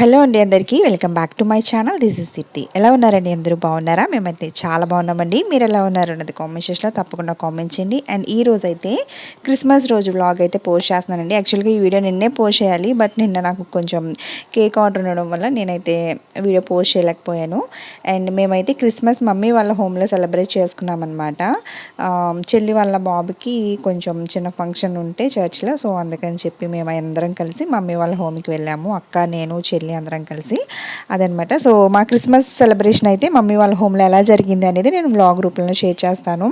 Hello అండి అందరికీ welcome back to my channel. This is Sitti ఎలా ఉన్నారండి అందరూ? బాగున్నారా? మేమైతే చాలా బాగున్నామండి. మీరు ఎలా ఉన్నారు అన్నది కామెంట్ సెక్షన్లో తప్పకుండా కామెంట్ చేయండి. అండ్ ఈ రోజు అయితే క్రిస్మస్ రోజు బ్లాగ్ అయితే పోస్ట్ చేస్తున్నానండి. యాక్చువల్గా ఈ వీడియో నిన్నే పోస్ట్ చేయాలి. బట్ నిన్న నాకు కొంచెం కేక్ ఆర్డర్ ఉండడం వల్ల నేనైతే వీడియో పోస్ట్ చేయలేకపోయాను. అండ్ మేమైతే క్రిస్మస్ మమ్మీ వాళ్ళ హోమ్లో సెలబ్రేట్ చేసుకున్నాం అనమాట um, చెల్లి వాళ్ళ బాబుకి కొంచెం చిన్న ఫంక్షన్ ఉంటే చర్చ్లో సో అందుకని చెప్పి మేము అందరం కలిసి మమ్మీ వాళ్ళ హోమ్కి వెళ్ళాము. అక్క నేను చెల్లి ఫ్యామిలీ అందరం కలిసి అదనమాట. సో మా క్రిస్మస్ సెలబ్రేషన్ అయితే మమ్మీ వాళ్ళ హోమ్లో ఎలా జరిగింది అనేది నేను బ్లాగ్ రూపంలో షేర్ చేస్తాను.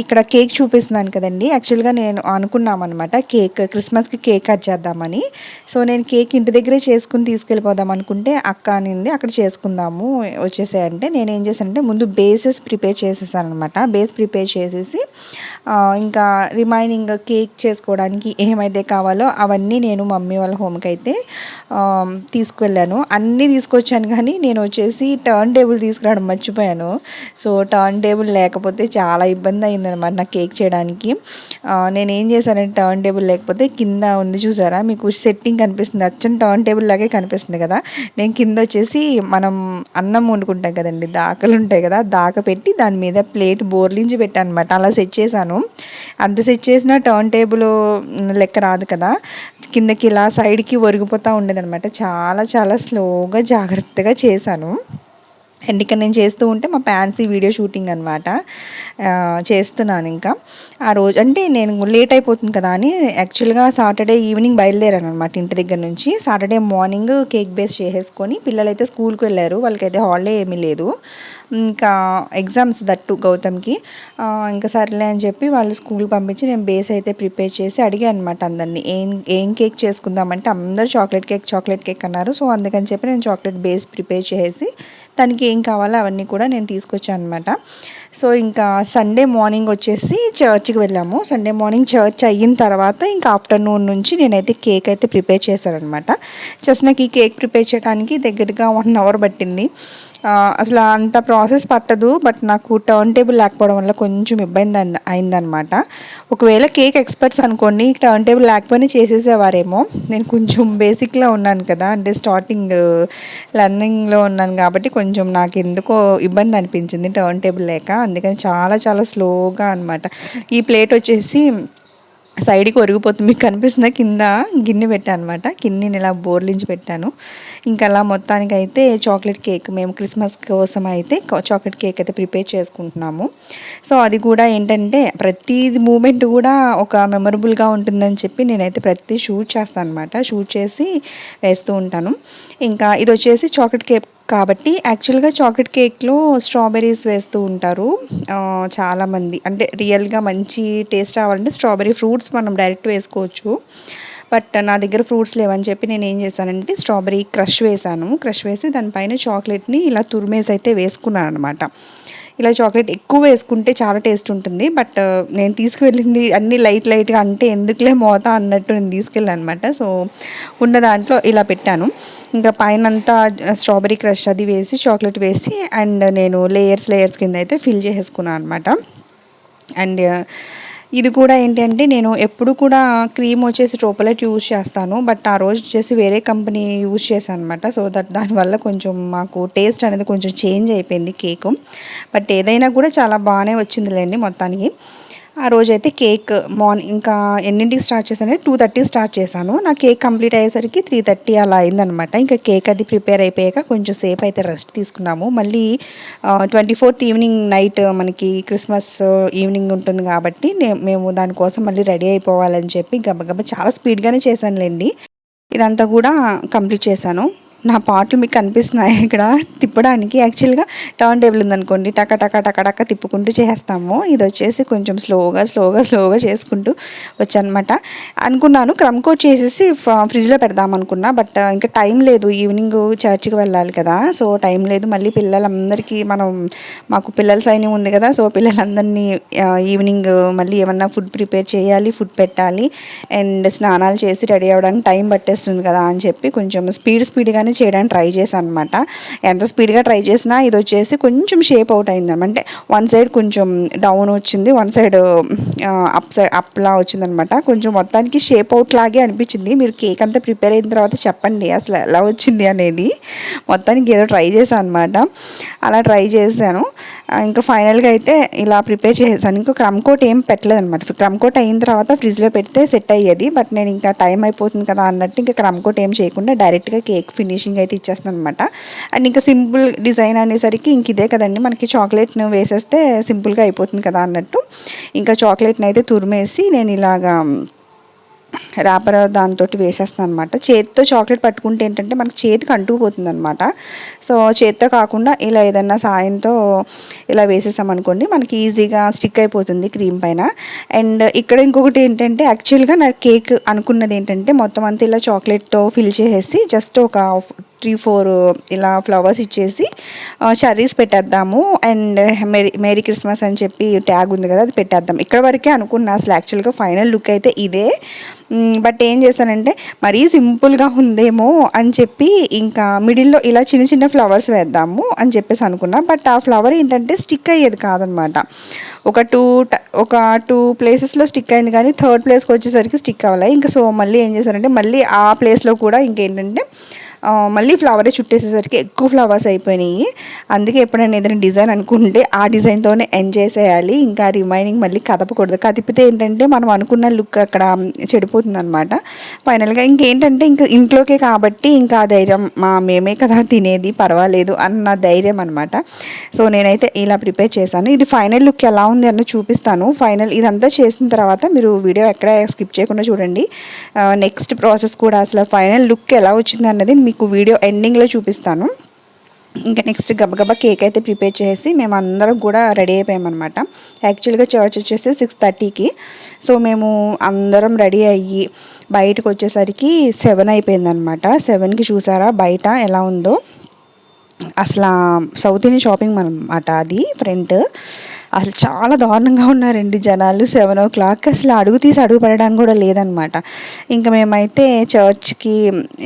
ఇక్కడ కేక్ చూపిస్తున్నాను కదండి. యాక్చువల్గా నేను అనుకున్నాం అనమాట కేక్ క్రిస్మస్కి కేక్ కట్ చేద్దామని. సో నేను కేక్ ఇంటి దగ్గరే చేసుకుని తీసుకెళ్ళిపోదాం అనుకుంటే అక్క అనింది అక్కడ చేసుకుందాము వచ్చేసాయంటే నేను ఏం చేశానంటే ముందు బేసెస్ ప్రిపేర్ చేసేసాను అనమాట బేస్ ప్రిపేర్ చేసేసి ఇంకా రిమైనింగ్ కేక్ చేసుకోవడానికి ఏమైతే కావాలో అవన్నీ నేను మమ్మీ వాళ్ళ హోమ్కి అయితే తీసుకు వెళ్ళాను అన్నీ తీసుకొచ్చాను కానీ నేను వచ్చేసి టర్న్ టేబుల్ తీసుకురావడం మర్చిపోయాను. సో టర్న్ టేబుల్ లేకపోతే చాలా ఇబ్బంది అయిందనమాట నాకు కేక్ చేయడానికి. నేను ఏం చేశానంటే టర్న్ టేబుల్ లేకపోతే కింద ఉంది చూసారా? మీకు సెట్టింగ్ కనిపిస్తుంది. అచ్చని టర్న్ టేబుల్ లాగే కనిపిస్తుంది కదా? నేను కింద వచ్చేసి మనం అన్నం వండుకుంటాం కదండి దాకలు ఉంటాయి కదా? దాక పెట్టి దాని మీద ప్లేట్ బోర్లించి పెట్టాను అనమాట అలా సెట్ చేశాను. అంత సెట్ చేసిన టర్న్ టేబుల్ లెక్క రాదు కదా? కిందకి ఇలా సైడ్కి ఒరిగిపోతూ ఉండేదన్నమాట. చాలా చాలా స్లోగా జాగ్రత్తగా చేశాను. అండ్ ఇక్కడ నేను చేస్తూ ఉంటే మా ఫ్యాన్సీ వీడియో షూటింగ్ అనమాట చేస్తున్నాను ఇంకా. ఆ రోజు అంటే నేను లేట్ అయిపోతుంది కదా అని యాక్చువల్గా సాటర్డే ఈవినింగ్ బయలుదేరాను అనమాట ఇంటి దగ్గర నుంచి. సాటర్డే మార్నింగ్ కేక్ బేస్ చేసేసుకొని పిల్లలైతే స్కూల్కి వెళ్ళారు. వాళ్ళకైతే హాలిడే ఏమీ లేదు. ఇంకా ఎగ్జామ్స్ దట్టు గౌతమ్కి. ఇంకా సర్లే అని చెప్పి వాళ్ళు స్కూల్కి పంపించి నేను బేస్ అయితే ప్రిపేర్ చేసి అడిగాను అనమాట అందరినీ. ఏం ఏం కేక్ చేసుకుందామంటే అందరూ చాక్లెట్ కేక్ చాక్లెట్ కేక్ అన్నారు. సో అందుకని చెప్పి నేను చాక్లెట్ బేస్ ప్రిపేర్ చేసి తనకి ఏం కావాలో అవన్నీ కూడా నేను తీసుకొచ్చాను అనమాట సో ఇంకా సండే మార్నింగ్ వచ్చేసి చర్చ్కి వెళ్ళాము. సండే మార్నింగ్ చర్చ్ అయిన తర్వాత ఇంకా ఆఫ్టర్నూన్ నుంచి నేనైతే కేక్ అయితే ప్రిపేర్ చేశానమాట అనమాట జస్ట్ నాకు ఈ కేక్ ప్రిపేర్ చేయడానికి దగ్గరగా వన్ అవర్ పట్టింది. అసలు అంత ప్రాసెస్ పట్టదు బట్ నాకు టర్న్ టేబుల్ లేకపోవడం వల్ల కొంచెం ఇబ్బంది అయిందనమాట ఒకవేళ కేక్ ఎక్స్పర్ట్స్ అనుకోండి టర్న్ టేబుల్ లేకపోయినా చేసేసేవారేమో. నేను కొంచెం బేసిక్లో ఉన్నాను కదా అంటే స్టార్టింగ్ లర్నింగ్లో ఉన్నాను కాబట్టి కొంచెం నాకు ఎందుకో ఇబ్బంది అనిపించింది టర్న్ టేబుల్ లేక. అందుకని చాలా చాలా స్లోగా అనమాట ఈ ప్లేట్ వచ్చేసి సైడ్కి ఒరిగిపోతుంది. మీకు కనిపిస్తుంది? కింద గిన్నె పెట్టాను అనమాట గిన్నెని ఇలా బోర్లించి పెట్టాను. ఇంకా అలా మొత్తానికి అయితే చాక్లెట్ కేక్ మేము క్రిస్మస్ కోసం అయితే చాక్లెట్ కేక్ అయితే ప్రిపేర్ చేసుకుంటున్నాము. సో అది కూడా ఏంటంటే ప్రతి మూమెంట్ కూడా ఒక మెమొరబుల్గా ఉంటుందని చెప్పి నేనైతే ప్రతి షూట్ చేస్తాను అనమాట షూట్ చేసి వేస్తూ ఉంటాను. ఇంకా ఇది వచ్చేసి చాక్లెట్ కేక్ కాబట్టి యాక్చువల్గా చాక్లెట్ కేక్లో స్ట్రాబెర్రీస్ వేస్తూ ఉంటారు. చాలామంది. అంటే రియల్గా మంచి టేస్ట్ రావాలంటే స్ట్రాబెర్రీ ఫ్రూట్స్ మనం డైరెక్ట్ వేసుకోవచ్చు. బట్ నా దగ్గర ఫ్రూట్స్ లేవని చెప్పి నేను ఏం చేశానంటే స్ట్రాబెరీ క్రష్ వేసాను క్రష్ వేసి దానిపైన చాక్లెట్ని ఇలా తురిమేసి అయితే వేసుకున్నాను అనమాట ఇలా చాక్లెట్ ఎక్కువ వేసుకుంటే చాలా టేస్ట్ ఉంటుంది. బట్ uh, నేను తీసుకువెళ్ళింది అన్ని లైట్ లైట్గా అంటే ఎందుకులే మోత అన్నట్టు నేను తీసుకెళ్ళాను అనమాట సో ఉన్న దాంట్లో ఇలా పెట్టాను. ఇంకా పైన అంతా uh, స్ట్రాబెరీ క్రష్ అది వేసి చాక్లెట్ వేసి అండ్ నేను లేయర్స్ లేయర్స్ కింద అయితే ఫిల్ చేసేసుకున్నాను అనమాట అండ్ uh, ఇది కూడా ఏంటంటే నేను ఎప్పుడు కూడా క్రీమ్ వచ్చేసి ట్రోపలెట్ యూజ్ చేస్తాను బట్ ఆ రోజు వచ్చేసి వేరే కంపెనీ యూజ్ చేశాను అనమాట సో దట్ దానివల్ల కొంచెం మాకు టేస్ట్ అనేది కొంచెం చేంజ్ అయిపోయింది కేకు. బట్ ఏదైనా కూడా చాలా బాగానే వచ్చిందిలేండి మొత్తానికి. ఆ రోజైతే కేక్ మార్నింగ్ ఇంకా ఎన్నింటికి స్టార్ట్ చేశానంటే టూ థర్టీ స్టార్ట్ చేశాను. నా కేక్ కంప్లీట్ అయ్యేసరికి త్రీ థర్టీ అలా అయిందనమాట ఇంకా కేక్ అది ప్రిపేర్ అయిపోయాక కొంచెం సేపు అయితే రెస్ట్ తీసుకున్నాము. మళ్ళీ ట్వంటీ ఫోర్త్ ఈవినింగ్ నైట్ మనకి క్రిస్మస్ ఈవినింగ్ ఉంటుంది కాబట్టి మేము దానికోసం మళ్ళీ రెడీ అయిపోవాలని చెప్పి గబగబ చాలా స్పీడ్గానే చేశానులేండి. ఇదంతా కూడా కంప్లీట్ చేశాను. నా పాటలు మీకు కనిపిస్తున్నాయి ఇక్కడ. తిప్పడానికి యాక్చువల్గా టర్న్ టేబుల్ ఉందనుకోండి. టక టక టక టక తిప్పుకుంటూ చేస్తాము ఇది వచ్చేసి కొంచెం స్లోగా స్లోగా స్లోగా చేసుకుంటూ వచ్చానమాట అనుకున్నాను క్రమ్ కోట్ చేసేసి ఫ్రిడ్జ్లో పెడదాం అనుకున్నా. బట్ ఇంకా టైం లేదు. ఈవినింగ్ చర్చికి వెళ్ళాలి కదా. సో టైం లేదు. మళ్ళీ పిల్లలందరికీ మనం మాకు పిల్లల సైన్యం ఉంది కదా. సో పిల్లలందరినీ ఈవినింగ్ మళ్ళీ ఏమన్నా ఫుడ్ ప్రిపేర్ చేయాలి ఫుడ్ పెట్టాలి. అండ్ స్నానాలు చేసి రెడీ అవ్వడానికి టైం పట్టేస్తుంది కదా అని చెప్పి కొంచెం స్పీడ్ స్పీడ్గానే చేయడానికి ట్రై చేశాను అనమాట ఎంత స్పీడ్గా ట్రై చేసినా ఇది వచ్చేసి కొంచెం షేప్ అవుట్ అయింది అంటే వన్ సైడ్ కొంచెం డౌన్ వచ్చింది వన్ సైడ్ అప్ సైడ్ అప్లా వచ్చిందనమాట కొంచెం మొత్తానికి షేప్ అవుట్ లాగే అనిపించింది. మీరు కేక్ అంతా ప్రిపేర్ అయిన తర్వాత చెప్పండి అసలు ఎలా వచ్చింది అనేది. మొత్తానికి ఏదో ట్రై చేశాను అనమాట అలా ట్రై చేశాను. ఇంకా ఫైనల్గా అయితే ఇలా ప్రిపేర్ చేసేసాను. ఇంకా క్రమ్ కోట్ ఏం పెట్టలేదు అనమాట క్రమ్ కోట్ అయిన తర్వాత ఫ్రిడ్జ్లో పెడితే సెట్ అయ్యేది. బట్ నేను ఇంకా టైం అయిపోతుంది కదా అన్నట్టు ఇంకా క్రమ్ కోట్ ఏం చేయకుండా డైరెక్ట్గా కేక్ ఫినిషింగ్ అయితే ఇచ్చేస్తాను అనమాట అండ్ ఇంకా సింపుల్ డిజైన్ అనేసరికి ఇంక ఇదే కదండి. మనకి చాక్లెట్ను వేసేస్తే సింపుల్గా అయిపోతుంది కదా అన్నట్టు. ఇంకా చాక్లెట్ని అయితే తురిమేసి నేను ఇలాగా ర్యాపర్ దాంతో వేసేస్తాను అనమాట చేతితో చాక్లెట్ పట్టుకుంటే ఏంటంటే మనకి చేతికి అంటుకుపోతుంది అనమాట సో చేతితో కాకుండా ఇలా ఏదన్నా సాయంతో ఇలా వేసేసామనుకోండి మనకి ఈజీగా స్టిక్ అయిపోతుంది క్రీమ్ పైన. అండ్ ఇక్కడ ఇంకొకటి ఏంటంటే యాక్చువల్గా నా కేక్ అనుకున్నది ఏంటంటే మొత్తం అంతా ఇలా చాక్లెట్తో ఫిల్ చేసేసి జస్ట్ ఒక త్రీ ఫోర్ ఇలా ఫ్లవర్స్ ఇచ్చేసి చర్రీస్ పెట్టేద్దాము. అండ్ మేరీ మేరీ క్రిస్మస్ అని చెప్పి ట్యాగ్ ఉంది కదా అది పెట్టేద్దాం. ఇక్కడ వరకే అనుకున్నా అసలు యాక్చువల్గా ఫైనల్ లుక్ అయితే ఇదే. బట్ ఏం చేశానంటే మరీ సింపుల్గా ఉందేమో అని చెప్పి ఇంకా మిడిల్లో ఇలా చిన్న చిన్న ఫ్లవర్స్ వేద్దాము అని చెప్పేసి అనుకున్నా. బట్ ఆ ఫ్లవర్ ఏంటంటే స్టిక్ అయ్యేది కాదనమాట. ఒక టూ ఒక టూ ప్లేసెస్లో స్టిక్ అయింది కానీ థర్డ్ ప్లేస్కి వచ్చేసరికి స్టిక్ అవ్వాలి. ఇంకా సో మళ్ళీ ఏం చేశారంటే మళ్ళీ ఆ ప్లేస్లో కూడా ఇంకేంటంటే మళ్ళీ ఫ్లవరే చుట్టేసేసరికి ఎక్కువ ఫ్లవర్స్ అయిపోయినాయి. అందుకే ఎప్పుడైనా ఏదైనా డిజైన్ అనుకుంటే ఆ డిజైన్తోనే ఎంజాయ్ చేయాలి ఇంకా రిమైనింగ్ మళ్ళీ కదపకూడదు. కదిపితే ఏంటంటే మనం అనుకున్న లుక్ అక్కడ చెడిపోతుంది అనమాట ఫైనల్గా ఇంకేంటంటే ఇంకా ఇంట్లోకే కాబట్టి ఇంకా ఆ ధైర్యం మా మేమే కదా తినేది పర్వాలేదు అన్న ధైర్యం అనమాట సో నేనైతే ఇలా ప్రిపేర్ చేశాను. ఇది ఫైనల్ లుక్ ఎలా ఉంది అన్న చూపిస్తాను. ఫైనల్ ఇదంతా చేసిన తర్వాత మీరు వీడియో ఎక్కడ స్కిప్ చేయకుండా చూడండి. నెక్స్ట్ ప్రాసెస్ కూడా అసలు ఫైనల్ లుక్ ఎలా వచ్చింది అన్నది మీకు వీడియో ఎండింగ్లో చూపిస్తాను. ఇంకా నెక్స్ట్ గబగబా కేక్ అయితే ప్రిపేర్ చేసి మేము అందరం కూడా రెడీ అయిపోయామన్నమాట. యాక్చువల్గా చర్చ్ వచ్చేసి సిక్స్ థర్టీకి. సో మేము అందరం రెడీ అయ్యి బయటకు వచ్చేసరికి సెవెన్ అయిపోయిందనమాట సెవెన్కి చూసారా బయట ఎలా ఉందో. అసలు సౌత్ ఇండియన్ షాపింగ్ అనమాట అది ఫ్రంట్. అసలు చాలా దారుణంగా ఉన్నారండి జనాలు సెవెన్ ఓ క్లాక్ అసలు అడుగు తీసి అడుగు పడడానికి కూడా లేదనమాట. ఇంకా మేమైతే చర్చ్కి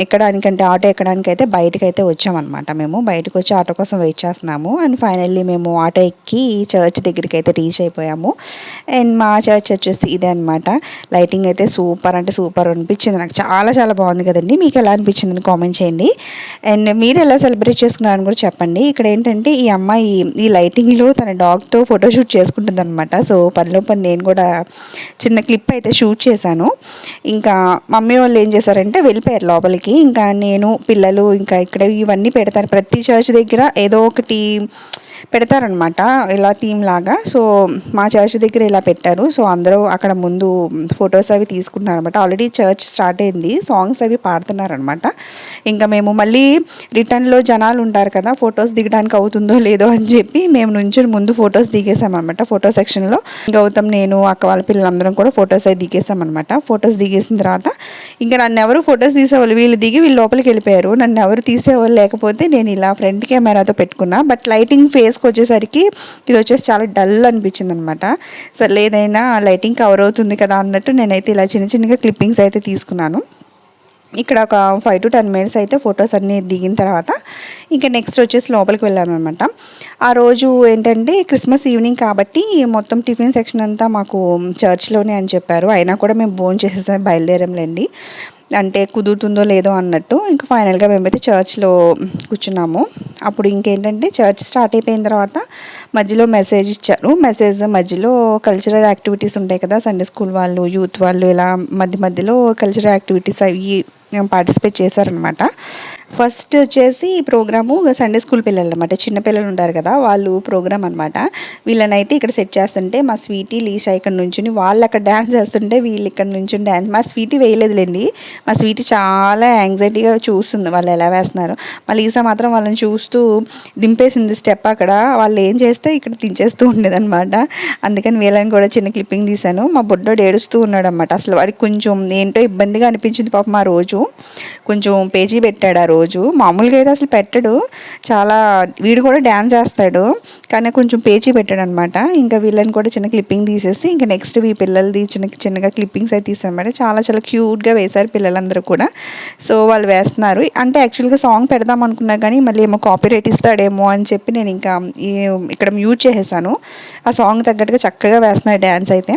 ఎక్కడానికంటే ఆటో ఎక్కడానికి అయితే బయటకు అయితే వచ్చామన్నమాట మేము. బయటకు వచ్చి ఆటో కోసం వెయిట్ చేస్తున్నాము. అండ్ ఫైనల్లీ మేము ఆటో ఎక్కి చర్చ్ దగ్గరికి అయితే రీచ్ అయిపోయాము. అండ్ మా చర్చ్ వచ్చేసి ఇదే అనమాట. లైటింగ్ అయితే సూపర్ అంటే సూపర్ అనిపించింది. నాకు చాలా చాలా బాగుంది కదండి. మీకు ఎలా అనిపించింది కామెంట్ చేయండి. అండ్ మీరు ఎలా సెలబ్రేట్ చేసుకున్నారని కూడా చెప్పండి. ఇక్కడ ఏంటంటే ఈ అమ్మాయి ఈ లైటింగ్లో తన డాగ్తో ఫోటో షూట్ చేసుకుంటుంది అనమాట సో పనిలో పని నేను కూడా చిన్న క్లిప్ అయితే షూట్ చేశాను. ఇంకా మమ్మీ వాళ్ళు ఏం చేశారంటే వెళ్ళిపోయారు లోపలికి. ఇంకా నేను పిల్లలు ఇంకా ఇక్కడ ఇవన్నీ పెడతారు. ప్రతి చర్చ్ దగ్గర ఏదో ఒకటి పెడతారనమాట ఇలా థీమ్ లాగా. సో మా చర్చ్ దగ్గర ఇలా పెట్టారు. సో అందరూ అక్కడ ముందు ఫొటోస్ అవి తీసుకుంటున్నారనమాట ఆల్రెడీ చర్చ్ స్టార్ట్ అయింది. సాంగ్స్ అవి పాడుతున్నారనమాట. ఇంకా మేము మళ్ళీ రిటర్న్లో జనాలు ఉంటారు కదా ఫొటోస్ దిగడానికి అవుతుందో లేదో అని చెప్పి మేము నుంచి ముందు ఫొటోస్ దిగేసామన్నమాట ఫోటో సెక్షన్లో గౌతమ్ నేను అక్క వాళ్ళ పిల్లలందరం కూడా ఫొటోస్ అవి దిగేసామన్నమాట ఫొటోస్ దిగేసిన తర్వాత ఇంకా నన్ను ఎవరు ఫొటోస్ తీసేవాళ్ళు వీళ్ళు దిగి వీళ్ళు లోపలికి వెళ్ళిపోయారు. నన్ను ఎవరు తీసేవాళ్ళు లేకపోతే నేను ఇలా ఫ్రంట్ కెమెరాతో పెట్టుకున్నా. బట్ లైటింగ్ ఫేస్కి వచ్చేసరికి ఇది వచ్చేసి చాలా డల్ అనిపించింది అనమాట సరే లేదైనా లైటింగ్ కవర్ అవుతుంది కదా అన్నట్టు నేనైతే ఇలా చిన్న చిన్నగా క్లిప్పింగ్స్ అయితే తీసుకున్నాను. ఇక్కడ ఒక ఫైవ్ టు టెన్ మినిట్స్ అయితే ఫొటోస్ అన్నీ దిగిన తర్వాత ఇంకా నెక్స్ట్ వచ్చేసి లోపలికి వెళ్ళాను అనమాట ఆ రోజు ఏంటంటే క్రిస్మస్ ఈవినింగ్ కాబట్టి మొత్తం టిఫిన్ సెక్షన్ అంతా మాకు చర్చ్లోనే అని చెప్పారు. అయినా కూడా మేము భోజనం చేసేసాం బయలుదేరంలేండి అంటే కుదురుతుందో లేదో అన్నట్టు ఇంకా ఫైనల్గా మేమైతే చర్చ్లో కూర్చున్నాము. అప్పుడు ఇంకేంటంటే చర్చ్ స్టార్ట్ అయిపోయిన తర్వాత మధ్యలో మెసేజ్ ఇచ్చారు. మెసేజ్ మధ్యలో కల్చరల్ యాక్టివిటీస్ ఉంటాయి కదా సండే స్కూల్ వాళ్ళు యూత్ వాళ్ళు ఇలా మధ్య మధ్యలో కల్చరల్ యాక్టివిటీస్ అవి పార్టిసిపేట్ చేశారనమాట ఫస్ట్ వచ్చేసి ఈ ప్రోగ్రాము సండే స్కూల్ పిల్లలు అనమాట చిన్నపిల్లలు ఉంటారు కదా వాళ్ళు ప్రోగ్రామ్ అనమాట. వీళ్ళనైతే ఇక్కడ సెట్ చేస్తుంటే మా స్వీటీ లీషా ఇక్కడ నుంచుని వాళ్ళు అక్కడ డ్యాన్స్ చేస్తుంటే వీళ్ళు ఇక్కడ నుంచి డ్యాన్స్ మా స్వీటీ వేయలేదులేండి. మా స్వీటీ చాలా యాంగ్జైటీగా చూస్తుంది వాళ్ళు ఎలా వేస్తున్నారు. మా లీసా మాత్రం వాళ్ళని చూస్తూ దింపేసింది స్టెప్ అక్కడ. వాళ్ళు ఏం చేస్తే ఇక్కడ దించేస్తూ ఉండేదన్నమాట అందుకని వీళ్ళని కూడా చిన్న క్లిప్పింగ్ తీశాను. మా బుడ్డోడు ఏడుస్తూ ఉన్నాడు అనమాట అసలు వాడికి కొంచెం ఏంటో ఇబ్బందిగా అనిపించింది పాపం మా రోజు. కొంచెం పేజీ పెట్టాడు ఆ రోజు. రోజు. మామూలుగా అయితే అసలు పెట్టడు. చాలా వీడు కూడా డ్యాన్స్ చేస్తాడు. కానీ కొంచెం పేచీ పెట్టాడు అనమాట ఇంకా వీళ్ళని కూడా చిన్న క్లిప్పింగ్ తీసేసి ఇంకా నెక్స్ట్ ఈ పిల్లలది చిన్న చిన్నగా క్లిప్పింగ్స్ అయితే తీసారనమాట చాలా చాలా క్యూట్గా వేశారు పిల్లలందరూ కూడా. సో వాళ్ళు వేస్తున్నారు. అంటే యాక్చువల్గా సాంగ్ పెడదాం అనుకున్నా కానీ మళ్ళీ ఏమో కాపీ రైట్ ఇస్తాడేమో అని చెప్పి నేను ఇంకా ఇక్కడ మ్యూట్ చేసేసాను. ఆ సాంగ్ తగ్గట్టుగా చక్కగా వేస్తున్నారు డ్యాన్స్ అయితే.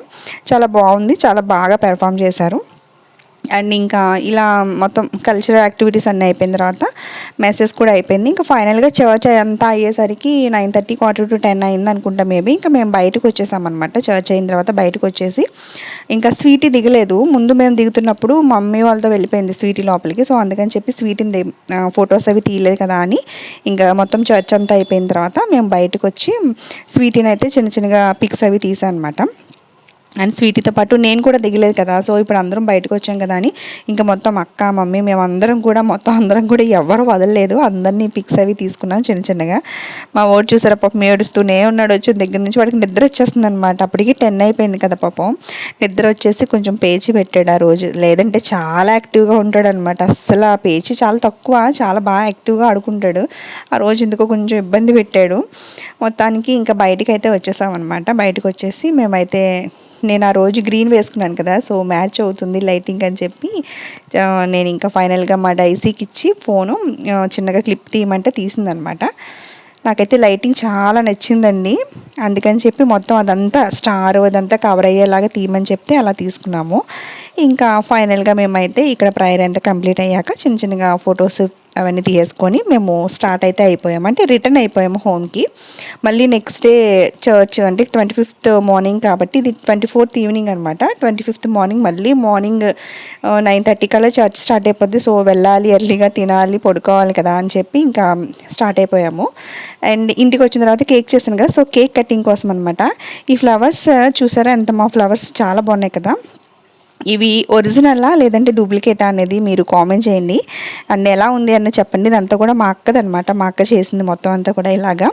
చాలా బాగుంది. చాలా బాగా పెర్ఫామ్ చేశారు. అండ్ ఇంకా ఇలా మొత్తం కల్చరల్ యాక్టివిటీస్ అన్నీ అయిపోయిన తర్వాత మెసేజ్ కూడా అయిపోయింది. ఇంకా ఫైనల్గా చర్చ్ అంతా అయ్యేసరికి nine thirty quarter to ten అయింది అనుకుంటా మేబీ ఇంకా మేము బయటకు వచ్చేసామన్నమాట చర్చ్ అయిన తర్వాత బయటకు వచ్చేసి ఇంకా స్వీటీ దిగలేదు. ముందు మేము దిగుతున్నప్పుడు మమ్మీ వాళ్ళతో వెళ్ళిపోయింది స్వీటీ లోపలికి. సో అందుకని చెప్పి స్వీటీని ఫొటోస్ అవి తీయలేదు కదా అని ఇంకా మొత్తం చర్చ్ అంతా అయిపోయిన తర్వాత మేము బయటకు వచ్చి స్వీటీని అయితే చిన్న చిన్నగా పిక్స్ అవి తీసాను అనమాట అండ్ స్వీటీతో పాటు నేను కూడా దిగలేదు కదా సో ఇప్పుడు అందరం బయటకు వచ్చాం కదా అని. ఇంకా మొత్తం అక్క మమ్మీ మేము అందరం కూడా మొత్తం అందరం కూడా ఎవరు వదలలేదు. అందరినీ పిక్స్ అవి తీసుకున్నాం చిన్న చిన్నగా. మా ఓటు చూసారా పాపం ఏడుస్తూనే ఉన్నాడు వచ్చిన దగ్గర నుంచి వాడికి నిద్ర వచ్చేస్తుంది అనమాట అప్పటికి టెన్ అయిపోయింది కదా పాపం. నిద్ర వచ్చేసి కొంచెం పేచి పెట్టాడు ఆ రోజు. లేదంటే చాలా యాక్టివ్గా ఉంటాడు అనమాట అస్సలు ఆ పేచి చాలా తక్కువ చాలా బాగా యాక్టివ్గా ఆడుకుంటాడు. ఆ రోజు ఎందుకో కొంచెం ఇబ్బంది పెట్టాడు. మొత్తానికి ఇంకా బయటికి అయితే వచ్చేసామన్నమాట. బయటకు వచ్చేసి మేమైతే నేను ఆ రోజు గ్రీన్ వేసుకున్నాను కదా సో మ్యాచ్ అవుతుంది లైటింగ్ అని చెప్పి నేను ఇంకా ఫైనల్గా మా డైసీకి ఇచ్చి ఫోను చిన్నగా క్లిప్ తీయమంటే తీసిందనమాట. నాకైతే లైటింగ్ చాలా నచ్చిందండి. అందుకని చెప్పి మొత్తం అదంతా స్టార్ అదంతా కవర్ అయ్యేలాగా తీయమని చెప్తే అలా తీసుకున్నాము. ఇంకా ఫైనల్గా మేమైతే ఇక్కడ ప్రైర్ అంతా కంప్లీట్ అయ్యాక చిన్న చిన్నగా ఫొటోస్ అవన్నీ తీసుకొని మేము స్టార్ట్ అయితే అయిపోయాము. అంటే రిటర్న్ అయిపోయాము హోమ్కి. మళ్ళీ నెక్స్ట్ డే చర్చ్ అంటే ట్వంటీ ఫిఫ్త్ మార్నింగ్ కాబట్టి ఇది ట్వంటీ ఫోర్త్ ఈవినింగ్ అనమాట ట్వంటీ ఫిఫ్త్ మార్నింగ్ మళ్ళీ మార్నింగ్ నైన్ థర్టీ కల్లా చర్చ్ స్టార్ట్ అయిపోద్ది. సో వెళ్ళాలి ఎర్లీగా తినాలి పడుకోవాలి కదా అని చెప్పి ఇంకా స్టార్ట్ అయిపోయాము. అండ్ ఇంటికి వచ్చిన తర్వాత కేక్ చేశాను కదా. సో కేక్ కటింగ్ కోసం అనమాట ఈ ఫ్లవర్స్ uh, చూసారా? ఎంత మా ఫ్లవర్స్ చాలా బాగున్నాయి కదా. ఇవి ఒరిజినలా లేదంటే డూప్లికేటా అనేది మీరు కామెంట్ చేయండి. అండ్ ఎలా ఉంది అని చెప్పండి. ఇదంతా కూడా మా అక్కదనమాట మా అక్క చేసింది మొత్తం అంతా కూడా ఇలాగా.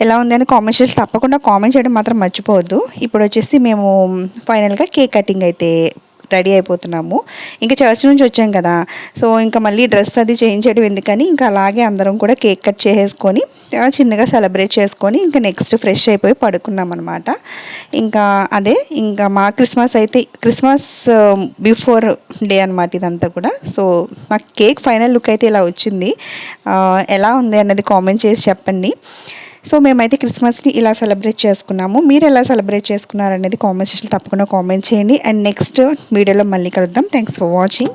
ఎలా ఉంది అని కామెంట్ చేసి తప్పకుండా కామెంట్ చేయడం మాత్రం మర్చిపోవద్దు. ఇప్పుడు వచ్చేసి మేము ఫైనల్గా కేక్ కటింగ్ అయితే రెడీ అయిపోతున్నాము. ఇంకా చర్చ్ నుంచి వచ్చాం కదా. సో ఇంకా మళ్ళీ డ్రెస్ అది చేయించడం ఎందుకని ఇంకా అలాగే అందరం కూడా కేక్ కట్ చేసేసుకొని చిన్నగా సెలబ్రేట్ చేసుకొని ఇంకా నెక్స్ట్ ఫ్రెష్ అయిపోయి పడుకున్నాం అనమాట ఇంకా అదే ఇంకా మా క్రిస్మస్ అయితే క్రిస్మస్ బిఫోర్ డే అనమాట ఇదంతా కూడా. సో మా కేక్ ఫైనల్ లుక్ అయితే ఇలా వచ్చింది. ఎలా ఉంది అన్నది కామెంట్ చేసి చెప్పండి. సో మేమైతే క్రిస్మస్ని ఇలా సెలబ్రేట్ చేసుకున్నాము. మీరు ఎలా సెలబ్రేట్ చేసుకున్నారనేది కామెంట్ సెక్షన్ తప్పకుండా కామెంట్ చేయండి. అండ్ నెక్స్ట్ వీడియోలో మళ్ళీ కలుద్దాం. Thanks for watching